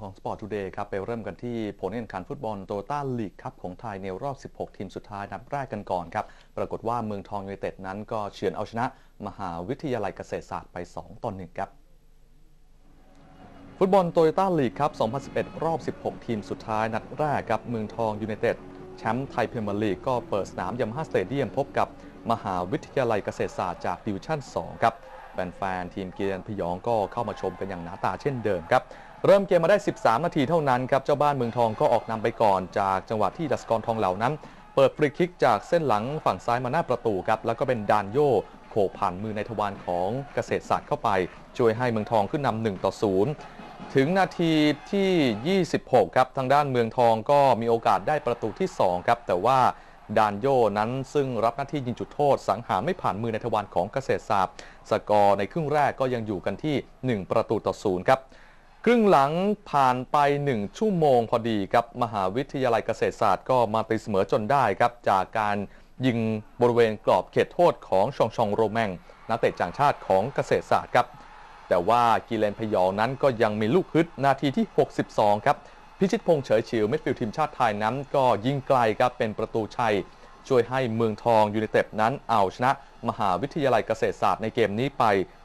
ของ Sport Today ครับไปเริ่มกันที่ผลการแข่งขันฟุตบอลโตต้าลีกครับของไทยในรอบ 16 ทีมสุดท้ายนัดแรกกันก่อนครับ ปรากฏว่าเมืองทองยูไนเต็ดนั้นก็เฉือนเอาชนะ มหาวิทยาลัยเกษตรศาสตร์ไป 2 ต่อ 1 ครับฟุตบอลโตโยต้าลีกครับ 2011 รอบ 16 ทีมสุดท้ายนัดแรกครับเมืองทองยูไนเต็ดแชมป์ไทยพรีเมียร์ลีกก็เปิดสนามยามาฮ่าสเตเดียมพบกับมหาวิทยาลัยเกษตรศาสตร์จากดิวิชั่น 2 ครับแฟนๆทีมเกียรติพยองก็เข้ามาชมกันอย่างหนาตาเช่นเดิมครับ เริ่มเกมมาได้ 13 นาทีเท่านั้นครับ เจ้าบ้านเมืองทองก็ออกนำไปก่อนจากจังหวะที่ดัสกรทองเหล่านั้น เปิดฟรีคิกจากเส้นหลังฝั่งซ้ายมาหน้าประตูครับ แล้วก็เป็นดานโยโขผ่านมือในทวารของเกษตรศาสตร์เข้าไป ช่วยให้เมืองทองขึ้นนำ1ต่อ0ถึงนาทีที่ 26 ครับ ทางด้านเมืองทองก็มีโอกาสได้ประตูที่ 2 ครับ แต่ว่าดานโยนั้นซึ่งรับหน้าที่ยิงจุดโทษ สังหารไม่ผ่านมือในทวารของเกษตรศาสตร์สกอร์ในครึ่งแรกก็ยังอยู่กันที่ 1 ประตูต่อ0ครับ ครึ่งหลังผ่านไป 1 ชั่วโมงพอดีครับ มหาวิทยาลัยเกษตรศาสตร์ก็มาตีเสมอจนได้ครับ จากการยิงบริเวณกรอบเขตโทษของชองชองโรแมงนักเตะจางชาติของเกษตรศาสตร์ครับ แต่ว่ากีเลนพยองนั้นก็ยังมีลูกฮึดนาทีที่ 62 ครับ พิชิตพงษ์เฉยชิวมิดฟิลทีมชาติไทยนั้น ก็ยิงไกลครับเป็นประตูชัย ช่วยให้เมืองทองยูไนเต็ดนั้นเอาชนะ มหาวิทยาลัยเกษตรศาสตร์ในเกมนี้ไป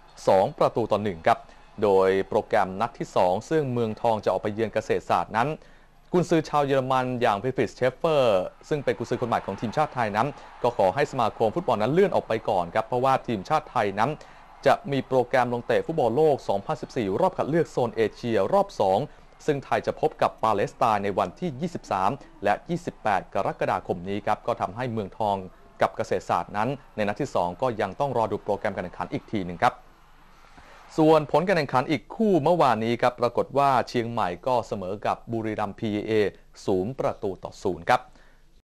2 ประตูต่อ1ครับ โดยโปรแกรมนัดที่ 2 ซึ่งเมืองทองจะออกไปเยือนเกษตรศาสตร์นั้น กุนซือชาวเยอรมันอย่างพิฟิสเชฟเฟอร์ ซึ่งเป็นกุนซือคนใหม่ของทีมชาติไทยนั้น ก็ขอให้สมาคมฟุตบอลนั้นเลื่อนออกไปก่อนครับเพราะว่าทีมชาติไทยนั้น จะมีโปรแกรมลงเตะฟุตบอลโลก 2014 รอบคัดเลือกโซนเอเชียรอบ 2 ซึ่งไทยจะพบกับปาเลสไตน์ในวันที่ 23 และ 28 กรกฎาคมนี้ครับก็ทำให้เมืองทองกับเกษตรศาสตร์นั้น ในนัดที่ 2 ก็ยังต้องรอดูโปรแกรมการแข่งขันอีกทีหนึ่งครับ ส่วนผลการแข่งขันอีกคู่เมื่อวานนี้ครับ ปรากฏว่าเชียงใหม่ก็เสมอกับบุรีรัมย์ PA ศูนย์ประตูต่อศูนย์ครับ